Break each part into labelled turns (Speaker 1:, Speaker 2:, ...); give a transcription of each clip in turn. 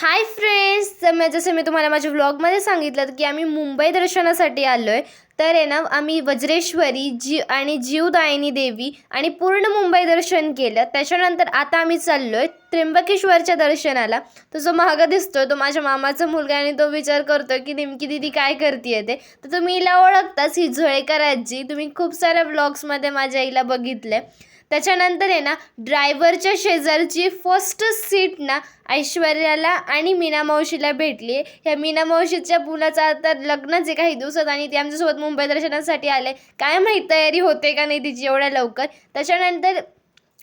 Speaker 1: Hi friends तर मी जसं मी तुम्हाला माझ्या व्लॉगमध्ये सांगितलं की आम्ही मुंबई दर्शनासाठी आलो आहे तर आहे ना आम्ही वज्रेश्वरी जी आणि जीवदायिनी देवी आणि पूर्ण मुंबई दर्शन केलं. त्याच्यानंतर आता आम्ही चाललो आहे त्र्यंबकेश्वरच्या दर्शनाला. तो जो मागं दिसतो तो माझ्या मामाचा मुलगा आणि तो विचार करतो की नेमकी दिदी काय करते ते. तर तुम्ही हिला ओळखताच ही झोळेकर आजी. तुम्ही खूप साऱ्या व्लॉग्समध्ये माझ्या आईला बघितलं त्याच्यानंतर आहे ना ड्रायव्हरच्या शेजारची फर्स्ट सीट ना ऐश्वर्याला आणि मीना मावशीला भेटली. आहे ह्या मीना मावशीच्या मुलाचा तर लग्नच आहे काही दिवसात आणि ते आमच्यासोबत मुंबई दर्शनासाठी आले. काय माहीत तयारी होते का नाही तिची एवढ्या लवकर? त्याच्यानंतर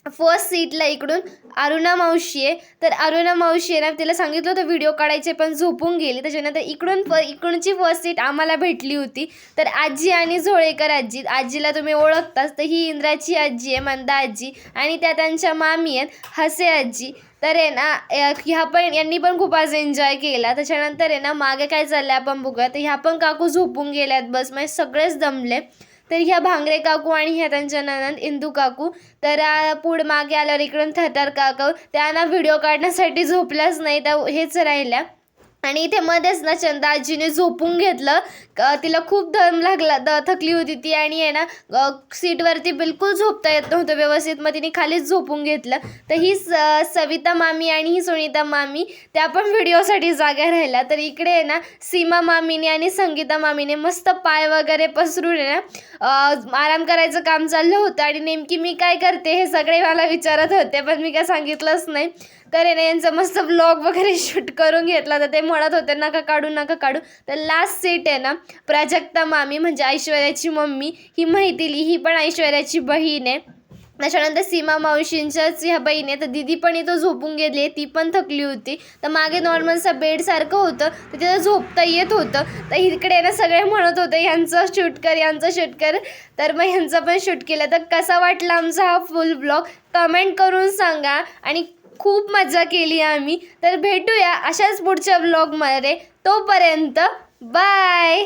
Speaker 1: फर्स्ट सीटला इकडून अरुणा मावशी आहे. तर अरुणा मावशी आहे ना तिला सांगितलं होतं व्हिडिओ काढायचे पण झोपून गेली. त्याच्यानंतर इकडून फ इकडूनची फर्स्ट सीट आम्हाला भेटली होती. तर आजी आणि झोळेकर आजी आजीला तुम्ही ओळखताच तर ही इंद्राची आजी आहे मंदा आजी आणि त्या त्यांच्या मामी आहेत हसे आजी. तर आहे ना ह्या पण यांनी पण खूप आज एन्जॉय केला. त्याच्यानंतर आहे ना मागे काय चाललं आपण बघूया. तर ह्या पण काकू झोपून गेल्यात बस म्हणजे सगळेच दमले. तर ह्या भांगरे काकू आणि ह्या त्यांच्या ननंद इंदू काकू तर पुढ मागे आल्यावर इकडून थतार काकू त्यांना व्हिडिओ काढण्यासाठी झोपल्याच नाही त्या हेच राहिल्या. आणि इथे मध्येच ना चंदा आजीने झोपून घेतलं. तिला खूप दम लागला द थकली होती ती आणि आहे ना सीटवरती बिलकुल झोपता येत नव्हतं व्यवस्थित. मग तिने खालीच झोपून घेतलं. तर ही स सविता मामी आणि ही सुनीता मामी त्या पण व्हिडिओसाठी जाग्या राहिल्या. तर इकडे आहे ना सीमा मामीने आणि संगीता मामीने मस्त पाय वगैरे पसरून आहे ना आराम करायचं काम चाललं होतं. आणि नेमकी मी काय करते हे सगळे मला विचारत होते पण मी काय सांगितलंच नाही. तर आहे ना यांचं मस्त ब्लॉग वगैरे शूट करून घेतला. तर ते म्हणत होते नका काढू नका काढू. तर लास्ट सीट आहे ना प्राजक्ता मामी म्हणजे ऐश्वर्याची मम्मी ही माहितीली ही पण ऐश्वर्याची बहीण आहे. त्याच्यानंतर सीमा मावशींच्याच ह्या बहीण आहे तर दिदी पण इथं झोपून गेली आहे ती पण थकली होती. तर मागे नॉर्मलचं बेडसारखं होतं तर तिथं झोपता येत होतं. तर इकडे ना सगळे म्हणत होते यांचं शूट कर यांचं शूट कर. तर मग ह्यांचं पण शूट केलं. तर कसा वाटला आमचा हा फुल ब्लॉग कमेंट करून सांगा. आणि खूप मजा केली आम्ही. तर भेटूया अशाच पुढच्या ब्लॉगमध्ये तोपर्यंत बाय